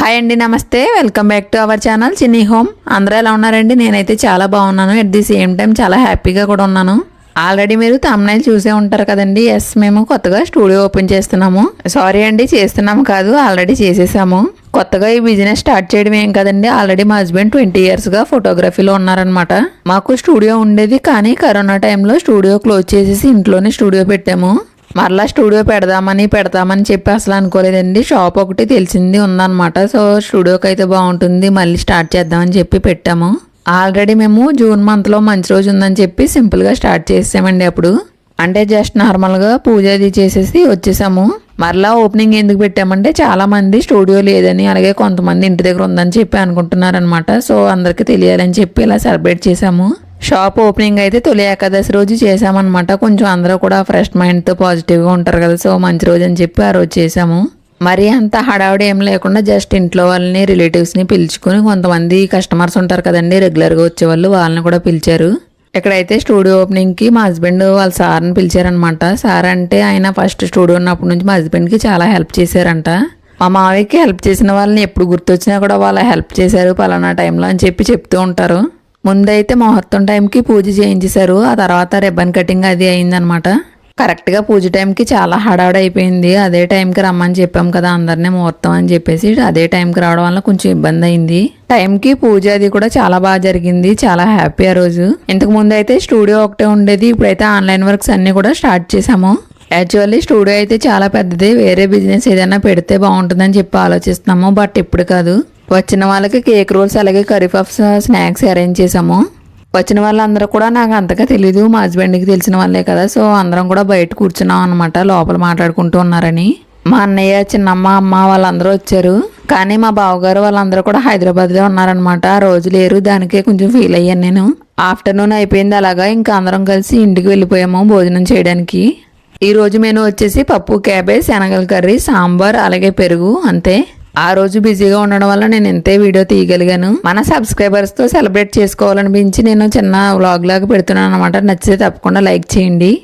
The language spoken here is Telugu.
హాయ్ అండి నమస్తే. Welcome back to our channel Chinni home అందరూ ఎలా ఉన్నారండి? నేనైతే చాలా బాగున్నాను. అట్ ది సేమ్ టైం చాలా హ్యాపీగా కూడా ఉన్నాను. ఆల్రెడీ మీరు తమ్నైల్ చూసే ఉంటారు కదండి. ఎస్ మేము కొత్తగా స్టూడియో ఓపెన్ చేస్తున్నాము. సారీ అండి చేస్తున్నాము కాదు ఆల్రెడీ చేసేసాము. కొత్తగా ఈ బిజినెస్ స్టార్ట్ చేయడం ఏం కదండి? ఆల్రెడీ మా హస్బెండ్ ట్వంటీ ఇయర్స్గా ఫోటోగ్రఫీలో ఉన్నారనమాట మాకు స్టూడియో ఉండేది కానీ కరోనా టైంలో స్టూడియో క్లోజ్ చేసేసి ఇంట్లోనే స్టూడియో పెట్టాము. మరలా స్టూడియో పెడదామని పెడతామని చెప్పి అసలు అనుకోలేదండి. షాప్ ఒకటి తెలిసింది ఉందన్నమాట. సో స్టూడియోకి అయితే బాగుంటుంది. మళ్ళీ స్టార్ట్ చేద్దామని చెప్పి పెట్టాము. ఆల్రెడీ మేము జూన్ మంత్లో మంచి రోజు ఉందని చెప్పి సింపుల్గా స్టార్ట్ చేసామండి అప్పుడు. అంటే జస్ట్ నార్మల్గా పూజ అది చేసేసి వచ్చేసాము. మరలా ఓపెనింగ్ ఎందుకు పెట్టామంటే చాలా మంది స్టూడియో లేదని అలాగే కొంతమంది ఇంటి దగ్గర ఉందని చెప్పి అనుకుంటున్నారనమాట సో అందరికీ తెలియాలని చెప్పి ఇలా సెలబ్రేట్ చేసాము. షాప్ ఓపెనింగ్ అయితే తొలి ఏకాదశి రోజు చేసామన్నమాట కొంచెం అందరూ కూడా ఫ్రెష్ మైండ్తో పాజిటివ్గా ఉంటారు కదా సో మంచి రోజు అని చెప్పి ఆ రోజు చేసాము మరి అంత హడావుడి ఏం లేకుండా జస్ట్ ఇంట్లో వాళ్ళని రిలేటివ్స్ని పిలుచుకుని కొంతమంది కస్టమర్స్ ఉంటారు కదండి రెగ్యులర్గా వచ్చేవాళ్ళు వాళ్ళని కూడా పిలిచారు. ఇక్కడైతే స్టూడియో ఓపెనింగ్కి మా హస్బెండ్ వాళ్ళ సార్ని పిలిచారనమాట సార్ అంటే ఆయన ఫస్ట్ స్టూడియో ఉన్నప్పటి నుంచి మా హస్బెండ్కి చాలా హెల్ప్ చేశారంట. మా మావయ్యకి హెల్ప్ చేసిన వాళ్ళని ఎప్పుడు గుర్తొచ్చినా కూడా వాళ్ళ హెల్ప్ చేశారు పలానా టైంలో అని చెప్పి చెప్తూ ఉంటారు. ముందైతే ముహూర్తం టైంకి పూజ చేయించేశారు. ఆ తర్వాత రిబ్బన్ కటింగ్ అది అయిందనమాట కరెక్ట్గా పూజ టైంకి చాలా హడావుడి అయిపోయింది. అదే టైంకి రమ్మని చెప్పాం కదా అందరినీ ముహూర్తం అని చెప్పేసి. అదే టైంకి రావడం వల్ల కొంచెం ఇబ్బంది అయింది. టైంకి పూజ అది కూడా చాలా బాగా జరిగింది. చాలా హ్యాపీ ఆ రోజు. ఇంతకు ముందు అయితే స్టూడియో ఒకటే ఉండేది. ఇప్పుడైతే ఆన్లైన్ వర్క్స్ అన్నీ కూడా స్టార్ట్ చేసాము యాక్చువల్లీ స్టూడియో అయితే చాలా పెద్దది. వేరే బిజినెస్ ఏదైనా పెడితే బాగుంటుందని చెప్పి ఆలోచిస్తున్నాము. బట్ ఇప్పుడు కాదు. వచ్చిన వాళ్ళకి కేక్ రోల్స్ అలాగే కర్రీ పఫ్స్ స్నాక్స్ అరేంజ్ చేసాము వచ్చిన వాళ్ళందరూ కూడా నాకు అంతగా తెలీదు. మా హస్బెండ్కి తెలిసిన వాళ్ళే కదా. సో అందరం కూడా బయట కూర్చున్నాం అనమాట లోపల మాట్లాడుకుంటూ ఉన్నారని. మా అన్నయ్య చిన్నమ్మ అమ్మ వాళ్ళందరూ వచ్చారు. కానీ మా బావగారు వాళ్ళందరూ కూడా హైదరాబాద్లో ఉన్నారనమాట ఆ రోజు లేరు. దానికే కొంచెం ఫీల్ అయ్యాను నేను. ఆఫ్టర్నూన్ అయిపోయింది అలాగా. ఇంకా అందరం కలిసి ఇంటికి వెళ్ళిపోయాము భోజనం చేయడానికి. ఈ రోజు వచ్చేసి పప్పు క్యాబేజ్ శనగల కర్రీ సాంబార్ అలాగే పెరుగు అంతే. ఆ రోజు బిజీగా ఉండడం వల్ల నేను ఇంతే వీడియో తీయగలిగాను. మన సబ్స్క్రైబర్స్తో సెలబ్రేట్ చేసుకోవాలనిపించి నేను చిన్న వ్లాగ్ లాగా పెడుతున్నాను అనమాట నచ్చితే తప్పకుండా లైక్ చేయండి.